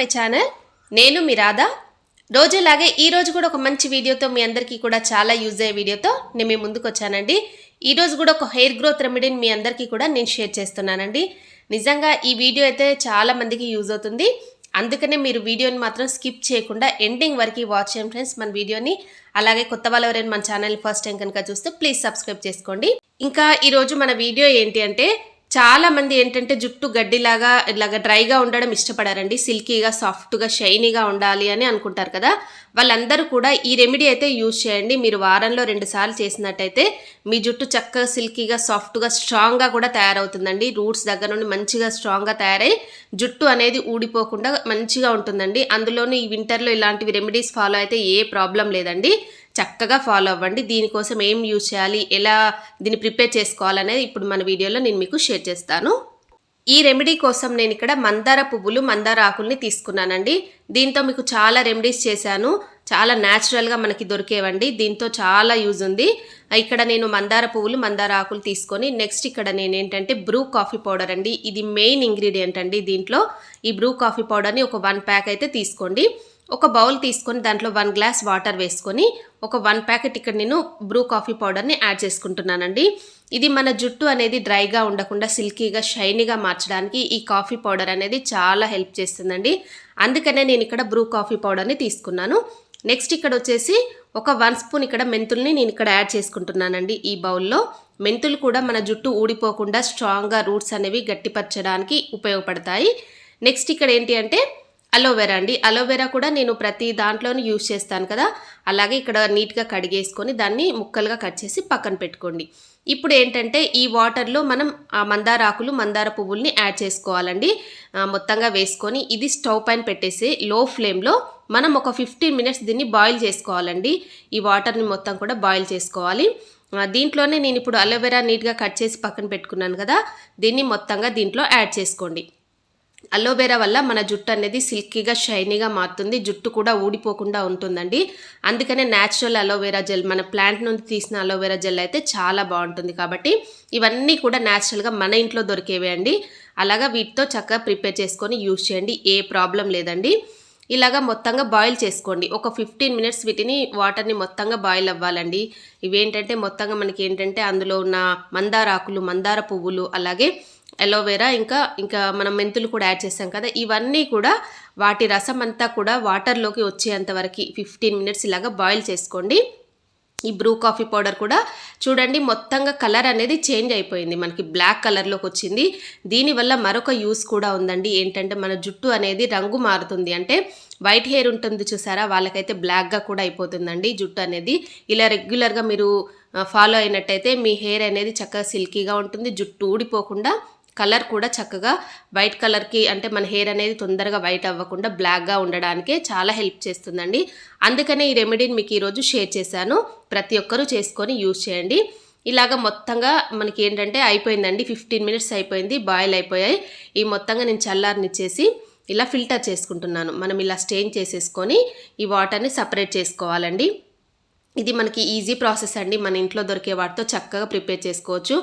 My channel. నేను మీ రాధా. రోజులాగే ఈరోజు కూడా ఒక మంచి వీడియోతో మీ అందరికీ కూడా చాలా యూజ్ అయ్యే వీడియోతో నేను మీ ముందుకు వచ్చానండి. ఈరోజు కూడా ఒక హెయిర్ గ్రోత్ రెమెడీని మీ అందరికీ కూడా నేను షేర్ చేస్తున్నానండి. నిజంగా ఈ వీడియో అయితే చాలా మందికి యూజ్ అవుతుంది. అందుకనే మీరు వీడియోని మాత్రం స్కిప్ చేయకుండా ఎండింగ్ వరకు వాచ్ చేయండి ఫ్రెండ్స్ మన వీడియోని. అలాగే కొత్త వాళ్ళు ఎవరైనా మన ఛానల్ ఫస్ట్ టైం కనుక చూస్తే ప్లీజ్ సబ్స్క్రైబ్ చేసుకోండి. ఇంకా ఈరోజు మన వీడియో ఏంటి అంటే చాలా మంది ఏంటంటే జుట్టు గడ్డిలాగా ఇలాగ డ్రైగా ఉండడం ఇష్టపడారండి. సిల్కీగా సాఫ్ట్గా షైనీగా ఉండాలి అని అనుకుంటారు కదా. వాళ్ళందరూ కూడా ఈ రెమెడీ అయితే యూజ్ చేయండి. మీరు వారంలో రెండు సార్లు చేసినట్టయితే మీ జుట్టు చక్కగా సిల్కీగా సాఫ్ట్గా స్ట్రాంగ్గా కూడా తయారవుతుందండి. రూట్స్ దగ్గర నుండి మంచిగా స్ట్రాంగ్గా తయారై జుట్టు అనేది ఊడిపోకుండా మంచిగా ఉంటుందండి. అందులోనూ ఈ వింటర్లో ఇలాంటివి రెమెడీస్ ఫాలో అయితే ఏ ప్రాబ్లం లేదండి. చక్కగా ఫాలో అవ్వండి. దీనికోసం ఏం యూజ్ చేయాలి? ఎలా దీన్ని ప్రిపేర్ చేసుకోవాలనేది ఇప్పుడు మన వీడియోలో నేను మీకు షేర్ చేస్తాను. ఈ రెమెడీ కోసం నేను ఇక్కడ మందార పువ్వులు మందార ఆకుల్ని తీసుకున్నానండి. దీంతో మీకు చాలా రెమెడీస్ చేశాను. చాలా న్యాచురల్గా మనకి దొరికేవండి. దీంతో చాలా యూజ్ ఉంది. ఇక్కడ నేను మందార పువ్వులు మందార ఆకులు తీసుకొని నెక్స్ట్ ఇక్కడ నేను ఏంటంటే బ్రూ కాఫీ పౌడర్ అండి. ఇది మెయిన్ ఇంగ్రీడియంట్ అండి దీంట్లో. ఈ బ్రూ కాఫీ పౌడర్ని ఒక వన్ ప్యాక్ అయితే తీసుకోండి. ఒక బౌల్ తీసుకొని దాంట్లో వన్ గ్లాస్ వాటర్ వేసుకొని ఒక వన్ ప్యాకెట్ ఇక్కడ నేను బ్రూ కాఫీ పౌడర్ని యాడ్ చేసుకుంటున్నానండి. ఇది మన జుట్టు అనేది డ్రైగా ఉండకుండా సిల్కీగా షైనీగా మార్చడానికి ఈ కాఫీ పౌడర్ అనేది చాలా హెల్ప్ చేస్తుందండి. అందుకనే నేను ఇక్కడ బ్రూ కాఫీ పౌడర్ని తీసుకున్నాను. నెక్స్ట్ ఇక్కడ వచ్చేసి ఒక వన్ స్పూన్ ఇక్కడ మెంతుల్ని నేను ఇక్కడ యాడ్ చేసుకుంటున్నానండి ఈ బౌల్లో. మెంతులు కూడా మన జుట్టు ఊడిపోకుండా స్ట్రాంగ్గా రూట్స్ అనేవి గట్టిపరచడానికి ఉపయోగపడతాయి. నెక్స్ట్ ఇక్కడ ఏంటి అంటే అలోవెరా అండి. అలోవెరా కూడా నేను ప్రతి దాంట్లోనూ యూజ్ చేస్తాను కదా. అలాగే ఇక్కడ నీట్గా కడిగేసుకొని దాన్ని ముక్కలుగా కట్ చేసి పక్కన పెట్టుకోండి. ఇప్పుడు ఏంటంటే ఈ వాటర్లో మనం ఆ మందార ఆకులు మందార పువ్వుల్ని యాడ్ చేసుకోవాలండి. మొత్తంగా వేసుకొని ఇది స్టవ్ పైన పెట్టేసి లో ఫ్లేమ్లో మనం ఒక ఫిఫ్టీన్ మినిట్స్ దీన్ని బాయిల్ చేసుకోవాలండి. ఈ వాటర్ని మొత్తం కూడా బాయిల్ చేసుకోవాలి. దీంట్లోనే నేను ఇప్పుడు అలోవెరా నీట్గా కట్ చేసి పక్కన పెట్టుకున్నాను కదా. దీన్ని మొత్తంగా దీంట్లో యాడ్ చేసుకోండి. అలోవెరా వల్ల మన జుట్టు అనేది సిల్కీగా షైనీగా మారుతుంది. జుట్టు కూడా ఊడిపోకుండా ఉంటుందండి. అందుకనే న్యాచురల్ అలోవెరా జెల్ మన ప్లాంట్ నుండి తీసిన అలోవెరా జెల్ అయితే చాలా బాగుంటుంది కాబట్టి ఇవన్నీ కూడా న్యాచురల్గా మన ఇంట్లో దొరికేవే అండి. అలాగా వీటితో చక్కగా ప్రిపేర్ చేసుకొని యూజ్ చేయండి. ఏ ప్రాబ్లం లేదండి. ఇలాగా మొత్తంగా బాయిల్ చేసుకోండి. ఒక ఫిఫ్టీన్ మినిట్స్ వీటిని వాటర్ని మొత్తంగా బాయిల్ అవ్వాలండి. ఇవేంటంటే మొత్తంగా మనకి ఏంటంటే అందులో ఉన్న మందార ఆకులు మందార పువ్వులు అలాగే అలోవెరా ఇంకా ఇంకా మనం మెంతులు కూడా యాడ్ చేసాం కదా ఇవన్నీ కూడా వాటి రసం అంతా కూడా వాటర్లోకి వచ్చేంత వరకు ఫిఫ్టీన్ మినిట్స్ ఇలాగా బాయిల్ చేసుకోండి. ఈ బ్రూ కాఫీ పౌడర్ కూడా చూడండి మొత్తంగా కలర్ అనేది చేంజ్ అయిపోయింది. మనకి బ్లాక్ కలర్లోకి వచ్చింది. దీనివల్ల మరొక యూస్ కూడా ఉందండి. ఏంటంటే మన జుట్టు అనేది రంగు మారుతుంది. అంటే వైట్ హెయిర్ ఉంటుంది చూసారా వాళ్ళకైతే బ్లాక్గా కూడా అయిపోతుందండి జుట్టు అనేది. ఇలా రెగ్యులర్గా మీరు ఫాలో అయినట్టయితే మీ హెయిర్ అనేది చక్కగా సిల్కీగా ఉంటుంది జుట్టు ఊడిపోకుండా కలర్ కూడా చక్కగా వైట్ కలర్కి అంటే మన హెయిర్ అనేది తొందరగా వైట్ అవ్వకుండా బ్లాక్గా ఉండడానికే చాలా హెల్ప్ చేస్తుందండి. అందుకనే ఈ రెమెడీని మీకు ఈరోజు షేర్ చేశాను. ప్రతి ఒక్కరూ చేసుకొని యూజ్ చేయండి. ఇలాగ మొత్తంగా మనకి ఏంటంటే అయిపోయిందండి. ఫిఫ్టీన్ మినిట్స్ అయిపోయింది. బాయిల్ అయిపోయాయి. ఈ మొత్తంగా నేను చల్లారనిచ్చేసి ఇలా ఫిల్టర్ చేసుకుంటున్నాను. మనం ఇలా స్టెయిన్ చేసేసుకొని ఈ వాటర్ని సపరేట్ చేసుకోవాలండి. ఇది మనకి ఈజీ ప్రాసెస్ అండి. మన ఇంట్లో దొరికే వాటితో చక్కగా ప్రిపేర్ చేసుకోవచ్చు.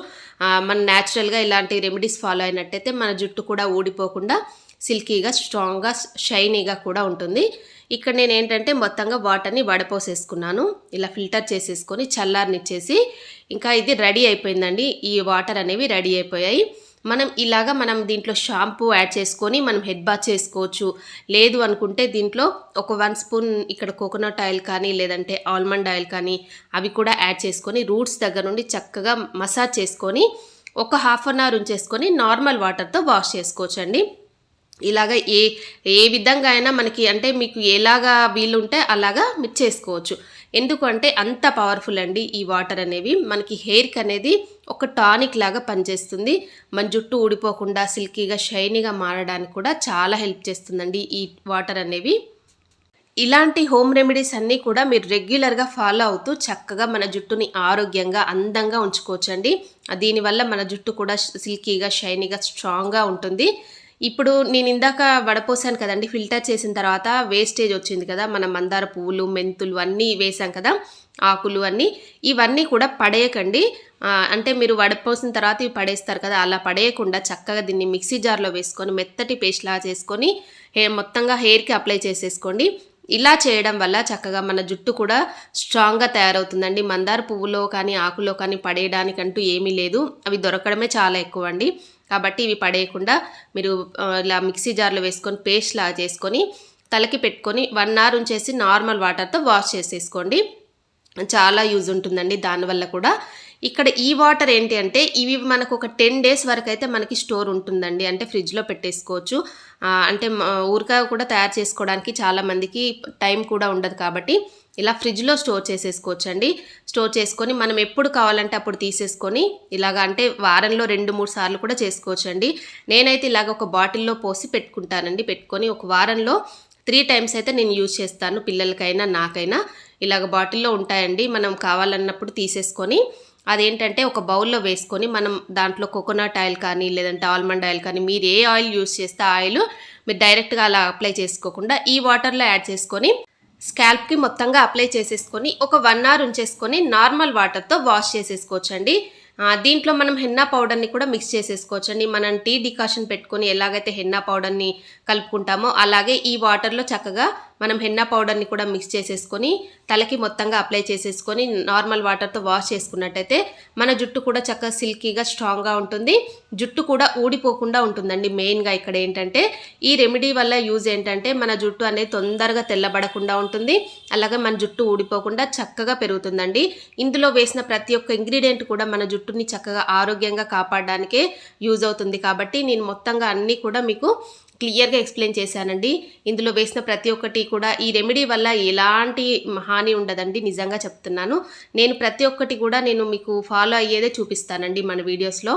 మన న్యాచురల్గా ఇలాంటి రెమెడీస్ ఫాలో అయినట్టయితే మన జుట్టు కూడా ఊడిపోకుండా సిల్కీగా స్ట్రాంగ్గా షైనీగా కూడా ఉంటుంది. ఇక్కడ నేను ఏంటంటే మొత్తంగా వాటర్ని వడపోసేసుకున్నాను. ఇలా ఫిల్టర్ చేసేసుకొని చల్లారనిచ్చేసి ఇంకా ఇది రెడీ అయిపోయిందండి. ఈ వాటర్ అనేవి రెడీ అయిపోయాయి. మనం ఇలాగా మనం దీంట్లో షాంపూ యాడ్ చేసుకొని మనం హెడ్ బాత్ చేసుకోవచ్చు. లేదు అనుకుంటే దీంట్లో ఒక వన్ స్పూన్ ఇక్కడ కోకోనట్ ఆయిల్ కానీ లేదంటే ఆల్మండ్ ఆయిల్ కానీ అవి కూడా యాడ్ చేసుకొని రూట్స్ దగ్గర నుండి చక్కగా మసాజ్ చేసుకొని ఒక హాఫ్ అన్ అవర్ ఉంచేసుకొని నార్మల్ వాటర్తో వాష్ చేసుకోవచ్చండి. ఇలాగ ఏ ఏ విధంగా అయినా మనకి అంటే మీకు ఎలాగా వీలుంటే అలాగా మీరు చేసుకోవచ్చు. ఎందుకంటే అంత పవర్ఫుల్ అండి ఈ వాటర్ అనేవి. మనకి హెయిర్కి అనేది ఒక టానిక్ లాగా పనిచేస్తుంది. మన జుట్టు ఊడిపోకుండా సిల్కీగా షైనీగా మారడానికి కూడా చాలా హెల్ప్ చేస్తుందండి ఈ వాటర్ అనేవి. ఇలాంటి హోమ్ రెమెడీస్ అన్నీ కూడా మీరు రెగ్యులర్గా ఫాలో అవుతూ చక్కగా మన జుట్టుని ఆరోగ్యంగా అందంగా ఉంచుకోవచ్చండి. దీనివల్ల మన జుట్టు కూడా సిల్కీగా షైనీగా స్ట్రాంగ్గా ఉంటుంది. ఇప్పుడు నేను ఇందాక వడపోసాను కదండి ఫిల్టర్ చేసిన తర్వాత వేస్టేజ్ వచ్చింది కదా మన మందార పువ్వులు మెంతులు అన్నీ వేసాం కదా ఆకులు అన్నీ ఇవన్నీ కూడా పడేయకండి. అంటే మీరు వడపోసిన తర్వాత ఇవి పడేస్తారు కదా అలా పడేయకుండా చక్కగా దీన్ని మిక్సీ జార్లో వేసుకొని మెత్తటి పేస్ట్ లాగా చేసుకొని హే మొత్తంగా హెయిర్కి అప్లై చేసేసుకోండి. ఇలా చేయడం వల్ల చక్కగా మన జుట్టు కూడా స్ట్రాంగ్గా తయారవుతుందండి. మందార పువ్వులో కానీ ఆకులో కానీ పడేయడానికంటూ ఏమీ లేదు. అవి దొరకడమే చాలా ఎక్కువ అండి కాబట్టి ఇవి పడేయకుండా మీరు ఇలా మిక్సీ జార్లో వేసుకొని పేస్ట్ చేసుకొని తలకి పెట్టుకొని వన్ అవర్ ఉంచేసి నార్మల్ వాటర్తో వాష్ చేసేసుకోండి. చాలా యూజ్ ఉంటుందండి దానివల్ల కూడా. ఇక్కడ ఈ వాటర్ ఏంటి అంటే ఇవి మనకు ఒక టెన్ డేస్ వరకు అయితే మనకి స్టోర్ ఉంటుందండి. అంటే ఫ్రిడ్జ్లో పెట్టేసుకోవచ్చు. అంటే ఊరికాయ కూడా తయారు చేసుకోవడానికి చాలామందికి టైం కూడా ఉండదు కాబట్టి ఇలా ఫ్రిడ్జ్లో స్టోర్ చేసేసుకోవచ్చు అండి స్టోర్ చేసుకొని మనం ఎప్పుడు కావాలంటే అప్పుడు తీసేసుకొని ఇలాగ అంటే వారంలో రెండు మూడు సార్లు కూడా చేసుకోవచ్చండి. నేనైతే ఇలాగ ఒక బాటిల్లో పోసి పెట్టుకుంటానండి. పెట్టుకొని ఒక వారంలో త్రీ టైమ్స్ అయితే నేను యూజ్ చేస్తాను. పిల్లలకైనా నాకైనా ఇలాగ బాటిల్లో ఉంటాయండి. మనం కావాలన్నప్పుడు తీసేసుకొని అదేంటంటే ఒక బౌల్లో వేసుకొని మనం దాంట్లో కోకోనట్ ఆయిల్ కానీ లేదంటే ఆల్మండ్ ఆయిల్ కానీ మీరు ఏ ఆయిల్ యూస్ చేస్తే ఆయిల్ మీరు డైరెక్ట్గా అలా అప్లై చేసుకోకుండా ఈ వాటర్లో యాడ్ చేసుకొని స్కాల్ప్కి మొత్తంగా అప్లై చేసేసుకొని ఒక వన్ అవర్ ఉంచేసుకొని నార్మల్ వాటర్తో వాష్ చేసేసుకోవచ్చు అండి దీంట్లో మనం హెన్నా పౌడర్ని కూడా మిక్స్ చేసేసుకోవచ్చు అండి మనం టీ డికాషన్ పెట్టుకొని ఎలాగైతే హెన్నా పౌడర్ని కలుపుకుంటామో అలాగే ఈ వాటర్లో చక్కగా మనం హెన్నా పౌడర్ని కూడా మిక్స్ చేసేసుకొని తలకి మొత్తంగా అప్లై చేసేసుకొని నార్మల్ వాటర్తో వాష్ చేసుకున్నట్టయితే మన జుట్టు కూడా చక్కగా సిల్కీగా స్ట్రాంగ్గా ఉంటుంది. జుట్టు కూడా ఊడిపోకుండా ఉంటుందండి. మెయిన్గా ఇక్కడ ఏంటంటే ఈ రెమెడీ వల్ల యూజ్ ఏంటంటే మన జుట్టు అనేది తొందరగా తెల్లబడకుండా ఉంటుంది. అలాగే మన జుట్టు ఊడిపోకుండా చక్కగా పెరుగుతుందండి. ఇందులో వేసిన ప్రతి ఒక్క ఇంగ్రీడియంట్ కూడా మన జుట్టుని చక్కగా ఆరోగ్యంగా కాపాడడానికే యూజ్ అవుతుంది. కాబట్టి నేను మొత్తంగా అన్నీ కూడా మీకు క్లియర్గా ఎక్స్ప్లెయిన్ చేశానండి. ఇందులో వేసిన ప్రతి ఒక్కటి కూడా ఈ రెమెడీ వల్ల ఎలాంటి హాని ఉండదండి నిజంగా చెప్తున్నాను. నేను ప్రతి ఒక్కటి కూడా నేను మీకు ఫాలో అయ్యేదే చూపిస్తానండి మన వీడియోస్లో.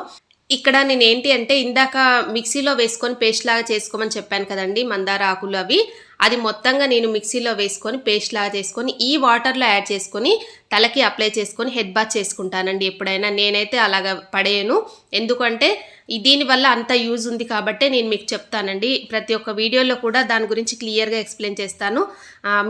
ఇక్కడ నేను ఏంటి అంటే ఇందాక మిక్సీలో వేసుకొని పేస్ట్ లాగా చేసుకోమని చెప్పాను కదండి మందార ఆకులు అవి. అది మొత్తంగా నేను మిక్సీలో వేసుకొని పేస్ట్ లాగా చేసుకొని ఈ వాటర్లో యాడ్ చేసుకొని తలకి అప్లై చేసుకొని హెడ్ బాత్ చేసుకుంటానండి ఎప్పుడైనా. నేనైతే అలాగ పడేయను. ఎందుకంటే దీనివల్ల అంత యూజ్ ఉంది కాబట్టే నేను మీకు చెప్తానండి. ప్రతి ఒక్క వీడియోలో కూడా దాని గురించి క్లియర్గా ఎక్స్ప్లెయిన్ చేస్తాను.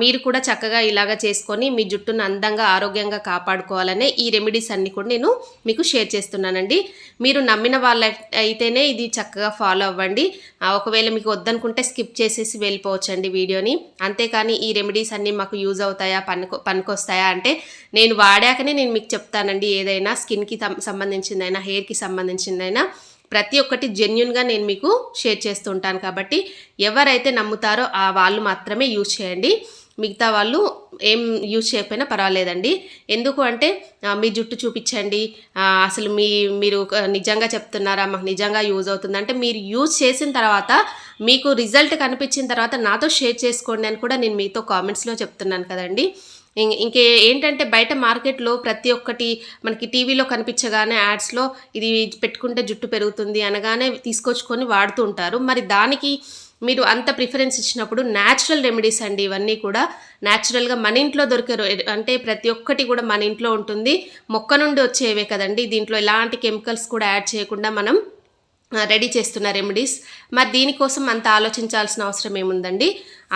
మీరు కూడా చక్కగా ఇలాగ చేసుకొని మీ జుట్టును అందంగా ఆరోగ్యంగా కాపాడుకోవాలనే ఈ రెమెడీస్ అన్ని కూడా నేను మీకు షేర్ చేస్తున్నానండి. మీరు నమ్మిన వాళ్ళ అయితేనే ఇది చక్కగా ఫాలో అవ్వండి. ఒకవేళ మీకు వద్దనుకుంటే స్కిప్ చేసేసి వెళ్ళిపోవచ్చండి వీడియోని. అంతేకాని ఈ రెమెడీస్ అన్నీ మాకు యూజ్ అవుతాయా పనికి పనికొస్తాయా అంటే నేను వాడాకనే నేను మీకు చెప్తానండి ఏదైనా స్కిన్కి సంబంధించిందైనా హెయిర్కి సంబంధించిందైనా ప్రతి ఒక్కటి జెన్యున్గా నేను మీకు షేర్ చేస్తుంటాను కాబట్టి ఎవరైతే నమ్ముతారో ఆ వాళ్ళు మాత్రమే యూజ్ చేయండి. మిగతా వాళ్ళు ఏం యూజ్ చేయకపోయినా పర్వాలేదండి. ఎందుకు అంటే మీ జుట్టు చూపించండి అసలు మీ మీరు నిజంగా చెప్తున్నారా మాకు నిజంగా యూజ్ అవుతుంది అంటే మీరు యూజ్ చేసిన తర్వాత మీకు రిజల్ట్ కనిపించిన తర్వాత నాతో షేర్ చేసుకోండి అని కూడా నేను మీతో కామెంట్స్లో చెప్తున్నాను కదండి. ఇంకే ఏంటంటే బయట మార్కెట్లో ప్రతి ఒక్కటి మనకి టీవీలో కనిపించగానే యాడ్స్లో ఇది పెట్టుకుంటే జుట్టు పెరుగుతుంది అనగానే తీసుకొచ్చుకొని వాడుతూ ఉంటారు. మరి దానికి మీరు అంత ప్రిఫరెన్స్ ఇచ్చినప్పుడు న్యాచురల్ రెమెడీస్ అండి ఇవన్నీ కూడా. న్యాచురల్గా మన ఇంట్లో దొరికే అంటే ప్రతి ఒక్కటి కూడా మన ఇంట్లో ఉంటుంది. మొక్క నుండి వచ్చేవే కదండి. దీంట్లో ఎలాంటి కెమికల్స్ కూడా యాడ్ చేయకుండా మనం రెడీ చేస్తున్న రెమెడీస్. మరి దీనికోసం అంత ఆలోచించాల్సిన అవసరం ఏముందండి?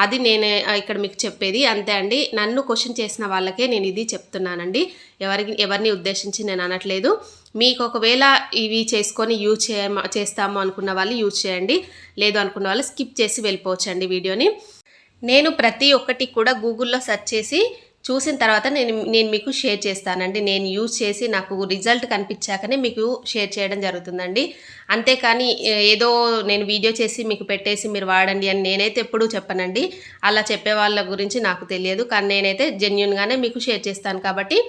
అది నేను ఇక్కడ మీకు చెప్పేది. అంతే అండి. నన్ను క్వశ్చన్ చేసిన వాళ్ళకే నేను ఇది చెప్తున్నానండి. ఎవరికి ఎవరిని ఉద్దేశించి నేను అనట్లేదు. మీకు ఒకవేళ ఇవి చేసుకొని యూజ్ చేయ చేస్తాము అనుకున్న వాళ్ళు యూజ్ చేయండి. లేదు అనుకున్న వాళ్ళు స్కిప్ చేసి వెళ్ళిపోవచ్చండి వీడియోని. నేను ప్రతి ఒక్కటి కూడా గూగుల్లో సెర్చ్ చేసి చూసిన తర్వాత నేను నేను మీకు షేర్ చేస్తానండి. నేను యూజ్ చేసి నాకు రిజల్ట్ కనిపించాకనే మీకు షేర్ చేయడం జరుగుతుందండి. అంతేకాని ఏదో నేను వీడియో చేసి మీకు పెట్టేసి మీరు వాడండి అని నేనైతే ఎప్పుడూ చెప్పనండి. అలా చెప్పే వాళ్ళ గురించి నాకు తెలియదు. కానీ నేనైతే జెన్యున్గానే మీకు షేర్ చేస్తాను కాబట్టి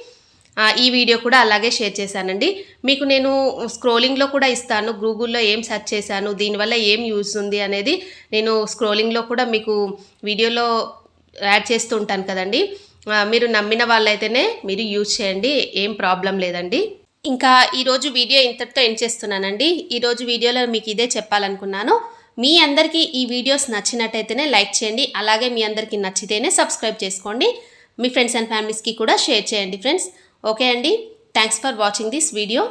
ఈ వీడియో కూడా అలాగే షేర్ చేశానండి. మీకు నేను స్క్రోలింగ్లో కూడా ఇస్తాను. గూగుల్లో ఏం సెర్చ్ చేశాను దీనివల్ల ఏం యూజ్ ఉంది అనేది నేను స్క్రోలింగ్లో కూడా మీకు వీడియోలో యాడ్ చేస్తూ ఉంటాను కదండి. మీరు నమ్మిన వాళ్ళైతేనే మీరు యూజ్ చేయండి ఏం ప్రాబ్లం లేదండి. ఇంకా ఈరోజు వీడియో ఇంతటితో ఎండ్ చేస్తున్నానండి. ఈరోజు వీడియోలో మీకు ఇదే చెప్పాలనుకున్నాను. మీ అందరికీ ఈ వీడియోస్ నచ్చినట్టయితేనే లైక్ చేయండి అలాగే మీ అందరికీ నచ్చితేనే సబ్స్క్రైబ్ చేసుకోండి. మీ ఫ్రెండ్స్ అండ్ ఫ్యామిలీస్కి కూడా షేర్ చేయండి ఫ్రెండ్స్. ఓకే అండి. Thanks for watching this video.